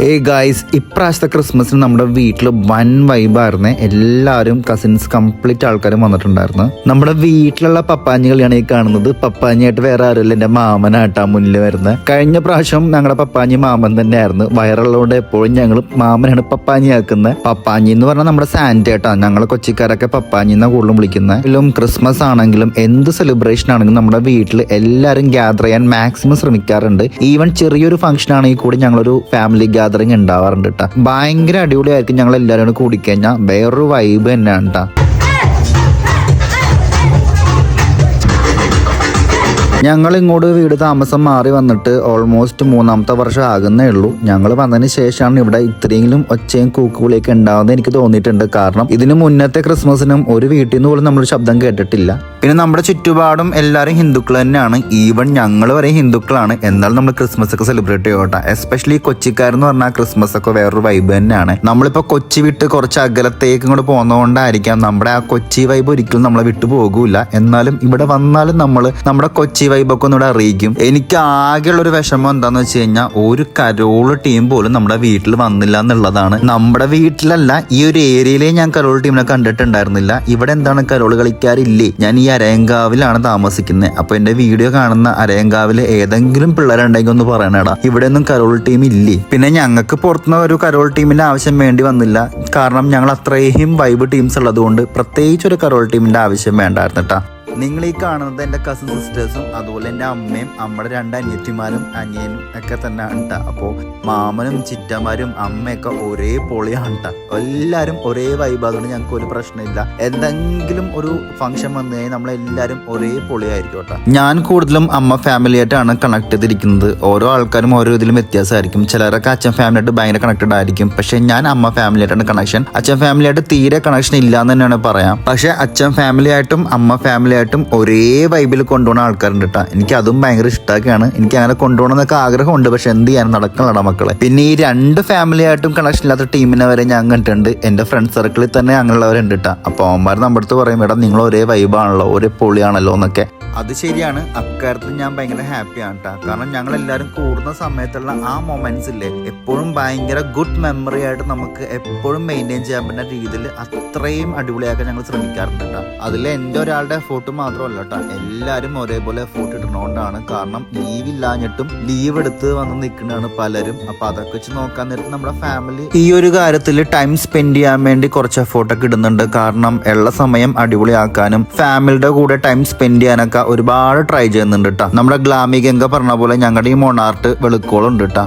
ഏയ് ഗായ്സ് ഇപ്രാവശ്യത്തെ ക്രിസ്മസിന് നമ്മുടെ വീട്ടിൽ വൻ വൈബായിരുന്നേ എല്ലാവരും കസിൻസ് കംപ്ലീറ്റ് ആൾക്കാരും വന്നിട്ടുണ്ടായിരുന്നു. നമ്മുടെ വീട്ടിലുള്ള പപ്പാഞ്ഞികളെയാണ് ഈ കാണുന്നത്. പപ്പാഞ്ഞിയായിട്ട് വേറെ ആരുമില്ല. എന്റെ മാമനായിട്ടാ മുന്നിൽ വരുന്നത് കഴിഞ്ഞ പ്രാവശ്യം ഞങ്ങളുടെ പപ്പാഞ്ഞി മാമൻ തന്നെയായിരുന്നു. വയറുള്ളതുകൊണ്ട് എപ്പോഴും ഞങ്ങൾ മാമനാണ് പപ്പാഞ്ഞിയാക്കുന്നത്. പപ്പാഞ്ഞി എന്ന് പറഞ്ഞാൽ നമ്മുടെ സാന്റേട്ടാ ഞങ്ങളെ കൊച്ചിക്കാരൊക്കെ പപ്പാഞ്ഞി എന്നാണ് കൂടുതലും വിളിക്കുന്നത്. എങ്കിലും ക്രിസ്മസ് ആണെങ്കിലും എന്ത് സെലിബ്രേഷൻ ആണെങ്കിലും നമ്മുടെ വീട്ടിൽ എല്ലാവരും ഗ്യാദർ ചെയ്യാൻ മാക്സിമം ശ്രമിക്കാറുണ്ട്. ഈവൻ ചെറിയൊരു ഫംഗ്ഷൻ ആണെങ്കിൽ കൂടി ഞങ്ങളൊരു ഫാമിലി ഗ്യാദറിങ് ഉണ്ടാവാറുണ്ട് കേട്ടോ ഭയങ്കര അടിപൊളിയായിരിക്കും ഞങ്ങൾ എല്ലാവരും കൂടി കൂടിക്കഴിഞ്ഞാൽ വേറൊരു വൈബ് തന്നെയാണ് കേട്ടോ ഞങ്ങൾ ഇങ്ങോട്ട് വീട് താമസം മാറി വന്നിട്ട് ഓൾമോസ്റ്റ് മൂന്നാമത്തെ വർഷം ആകുന്നേ ഉള്ളൂ. ഞങ്ങൾ വന്നതിന് ശേഷമാണ് ഇവിടെ ഇത്രയെങ്കിലും ഒച്ചയും കൂക്കുവിളിയൊക്കെ ഉണ്ടാവുന്നത് എനിക്ക് തോന്നിയിട്ടുണ്ട്. കാരണം ഇതിന് മുന്നത്തെ ക്രിസ്മസിനും ഒരു വീട്ടിൽ നിന്ന് പോലും നമ്മൾ ശബ്ദം കേട്ടിട്ടില്ല. പിന്നെ നമ്മുടെ ചുറ്റുപാടും എല്ലാവരും ഹിന്ദുക്കൾ തന്നെയാണ്. ഈവൻ ഞങ്ങൾ വരെ ഹിന്ദുക്കളാണ്. എന്നാൽ നമ്മൾ ക്രിസ്മസ് ഒക്കെ സെലിബ്രേറ്റ് ചെയ്യോട്ടെ എസ്പെഷ്യലി കൊച്ചിക്കാരെന്ന് പറഞ്ഞാൽ ക്രിസ്മസ് ഒക്കെ വേറൊരു വൈബ് തന്നെയാണ്. നമ്മളിപ്പോൾ കൊച്ചി വിട്ട് കുറച്ച് അകലത്തേക്ക് ഇങ്ങോട്ട് പോകുന്നതുകൊണ്ടായിരിക്കാം നമ്മുടെ ആ കൊച്ചി വൈബ് ഒരിക്കലും നമ്മളെ വിട്ടു പോകൂല. എന്നാലും ഇവിടെ വന്നാലും നമ്മൾ നമ്മുടെ കൊച്ചി വൈബൊക്കെ ഒന്നുകൂടെ അറിയിക്കും. എനിക്ക് ആകെയുള്ള ഒരു വിഷമം എന്താണെന്ന് വെച്ച് കഴിഞ്ഞാൽ ഒരു കരോൾ ടീം പോലും നമ്മുടെ വീട്ടിൽ വന്നില്ല എന്നുള്ളതാണ്. നമ്മുടെ വീട്ടിലല്ല ഈ ഒരു ഏരിയയിലെ ഞാൻ കരോൾ ടീമിനെ കണ്ടിട്ടുണ്ടായിരുന്നില്ല. ഇവിടെ എന്താണ് കരോൾ കളിക്കാറില്ലേ ഞാൻ ഈ അരയങ്കാവിലാണ് താമസിക്കുന്നത് അപ്പൊ എന്റെ വീഡിയോ കാണുന്ന അരയങ്കാവിലെ ഏതെങ്കിലും പിള്ളേരുണ്ടെങ്കിൽ ഒന്ന് പറയണടാ. ഇവിടെ ഒന്നും കരോൾ ടീം ഇല്ലേ? പിന്നെ ഞങ്ങൾക്ക് പുറത്തുനിന്ന് ഒരു കരോൾ ടീമിന്റെ ആവശ്യം വേണ്ടി വന്നില്ല. കാരണം ഞങ്ങൾ അത്രയും വൈബ് ടീംസ് ഉള്ളതുകൊണ്ട് പ്രത്യേകിച്ച് ഒരു കരോൾ ടീമിന്റെ ആവശ്യം വേണ്ടായിരുന്നു കേട്ടാ നിങ്ങൾ ഈ കാണുന്നത് എന്റെ കസിൻ സിസ്റ്റേഴ്സും അതുപോലെ എന്റെ അമ്മയും അമ്മയുടെ രണ്ട് അനിയത്തിമാരും അനിയനും ഒക്കെ തന്നെയാണ് കേട്ടോ അപ്പോൾ മാമനും ചിറ്റമാരും അമ്മയൊക്കെ ഒരേ പൊളിയാണ് കേട്ടോ എല്ലാവരും ഒരേ വൈബ് അതുകൊണ്ട് ഞങ്ങൾക്ക് ഒരു പ്രശ്നമില്ല. എന്തെങ്കിലും ഒരു ഫംഗ്ഷൻ വന്നു കഴിഞ്ഞാൽ നമ്മളെല്ലാവരും ഒരേ പൊളിയായിരിക്കും കേട്ടോ ഞാൻ കൂടുതലും അമ്മ ഫാമിലി ആയിട്ടാണ് കണക്ട് ചെയ്തിരിക്കുന്നത്. ഓരോ ആൾക്കാരും ഓരോ ഇതിലും വ്യത്യാസമായിരിക്കും. ചിലരൊക്കെ അച്ഛൻ ഫാമിലി ആയിട്ട് ഭയങ്കര കണക്റ്റഡ് ആയിരിക്കും. പക്ഷെ ഞാൻ അമ്മ ഫാമിലി ആയിട്ടാണ് കണക്ഷൻ അച്ഛൻ ഫാമിലി ആയിട്ട് തീരെ കണക്ഷൻ ഇല്ല എന്ന് തന്നെയാണ് പറയാം. പക്ഷെ അച്ഛൻ ഫാമിലി ആയിട്ടും അമ്മ ഫാമിലി ആയിട്ടും ഒരേ വൈബിൽ കൊണ്ടുപോകുന്ന ആൾക്കാരുണ്ട് കേട്ടോ എനിക്ക് അതും ഭയങ്കര ഇഷ്ടമൊക്കെയാണ് എനിക്ക് അങ്ങനെ കൊണ്ടുപോകണമെന്നൊക്കെ ആഗ്രഹമുണ്ട്. പക്ഷെ എന്ത് ചെയ്യാൻ നടക്കണടാ മക്കളെ. പിന്നെ ഈ രണ്ട് ഫാമിലി ആയിട്ടും കണക്ഷൻ ഇല്ലാത്ത ടീമിനെ വരെ ഞാൻ കണ്ടിട്ടുണ്ട്. എന്റെ ഫ്രണ്ട് സർക്കിളിൽ തന്നെ അങ്ങനെയുള്ളവരുണ്ട് കേട്ടോ അപ്പോൾ അവന്മാർ നമ്മുടെ അടുത്ത് പറയും എടാ നിങ്ങൾ ഒരേ വൈബാണല്ലോ ഒരേ പൊളിയാണല്ലോ എന്നൊക്കെ. അത് ശരിയാണ്. അക്കാര്യത്തിൽ ഞാൻ ഭയങ്കര ഹാപ്പിയാണ് കേട്ടോ കാരണം ഞങ്ങൾ എല്ലാവരും കൂടുന്ന സമയത്തുള്ള ആ മൊമെന്റ്സ് ഇല്ലേ എപ്പോഴും ഭയങ്കര ഗുഡ് മെമ്മറി ആയിട്ട് നമുക്ക് എപ്പോഴും മെയിന്റെയിൻ ചെയ്യാൻ പറ്റുന്ന രീതിയിൽ അത്രയും അടിപൊളിയാക്കാൻ ഞങ്ങൾ ശ്രമിക്കാറുണ്ട് കേട്ടോ അതിൽ എന്റെ ഒരാളുടെ എഫോർട്ട് മാത്രമല്ല കേട്ടോ എല്ലാവരും ഒരേപോലെ എഫോർട്ട് ഇടുന്നതുകൊണ്ടാണ് കാരണം ലീവ് ഇല്ലാഞ്ഞിട്ടും ലീവ് എടുത്ത് വന്ന് നിൽക്കുന്നതാണ് പലരും. അപ്പൊ അതൊക്കെ വെച്ച് നോക്കാൻ നേരത്തെ നമ്മുടെ ഫാമിലി ഈ ഒരു കാര്യത്തിൽ ടൈം സ്പെൻഡ് ചെയ്യാൻ വേണ്ടി കുറച്ച് എഫോർട്ടൊക്കെ ഇടുന്നുണ്ട്. കാരണം ഉള്ള സമയം അടിപൊളിയാക്കാനും ഫാമിലിയുടെ കൂടെ ടൈം സ്പെൻഡ് ചെയ്യാനൊക്കെ ഒരുപാട് ട്രൈ ചെയ്യുന്നുണ്ട് കേട്ടോ നമ്മുടെ ഗ്ലാമി ഗംഗ പറഞ്ഞ പോലെ ഞങ്ങളുടെ ഈ മൊണാർട്ട് വെളുക്കോളുണ്ട് കേട്ടോ